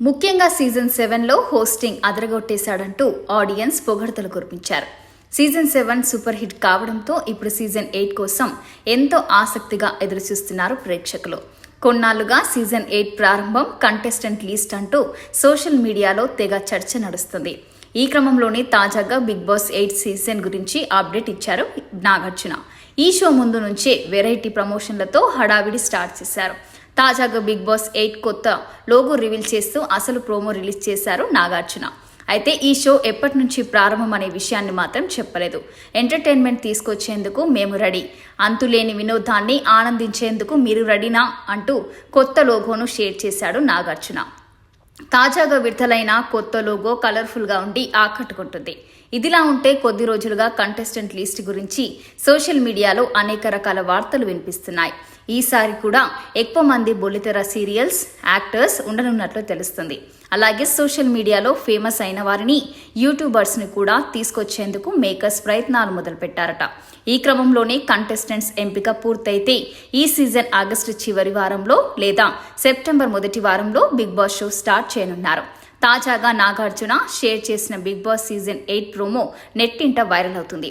ముఖ్యంగా సీజన్ సెవెన్లో hosting అదరగొట్టేశాడంటూ audience పొగడతలు కురిపించారు. సీజన్ సెవెన్ సూపర్ హిట్ కావడంతో ఇప్పుడు సీజన్ ఎయిట్ కోసం ఎంతో ఆసక్తిగా ఎదురుచూస్తున్నారు ప్రేక్షకులు. కొన్నాళ్ళుగా సీజన్ ఎయిట్ ప్రారంభం కంటెస్టెంట్ లీస్ట్ అంటూ సోషల్ మీడియాలో తెగ చర్చ నడుస్తుంది. ఈ క్రమంలోనే తాజాగా బిగ్ బాస్ ఎయిట్ సీజన్ గురించి అప్డేట్ ఇచ్చారు నాగార్జున. ఈ షో ముందు నుంచే వెరైటీ ప్రమోషన్లతో హడావిడి స్టార్ట్ చేశారు. తాజాగా బిగ్ బాస్ ఎయిట్ కొత్త లోగో రివీల్ చేస్తూ అసలు ప్రోమో రిలీజ్ చేశారు నాగార్జున. అయితే ఈ షో ఎప్పటి నుంచి ప్రారంభం అనే విషయాన్ని మాత్రం చెప్పలేదు. ఎంటర్టైన్మెంట్ తీసుకొచ్చేందుకు మేము రెడీ. అంతులేని వినోదాన్ని ఆనందించేందుకు మీరు రెడీనా? అంటూ కొత్త లోగోను షేర్ చేశాడు నాగార్జున. తాజాగా విడుదలైన కొత్త లోగో కలర్ఫుల్గా ఉండి ఆకట్టుకుంటుంది. ఇదిలా ఉంటే కొద్ది రోజులుగా కంటెస్టెంట్ లిస్ట్ గురించి సోషల్ మీడియాలో అనేక రకాల వార్తలు వినిపిస్తున్నాయి. ఈసారి కూడా ఎక్కువ మంది బొలితెర సీరియల్స్ యాక్టర్స్ ఉండనున్నట్లు తెలుస్తుంది. అలాగే సోషల్ మీడియాలో ఫేమస్ అయిన వారిని యూట్యూబర్స్ని కూడా తీసుకొచ్చేందుకు మేకర్స్ ప్రయత్నాలు మొదలుపెట్టారట. ఈ క్రమంలోనే కంటెస్టెంట్స్ ఎంపిక పూర్తయితే ఈ సీజన్ ఆగస్టు చివరి వారంలో లేదా సెప్టెంబర్ మొదటి వారంలో బిగ్ బాస్ షో స్టార్ట్ చేయనున్నారు. తాజాగా నాగార్జున షేర్ చేసిన Bigg Boss season eight promo నెట్టింట వైరల్ అవుతుంది.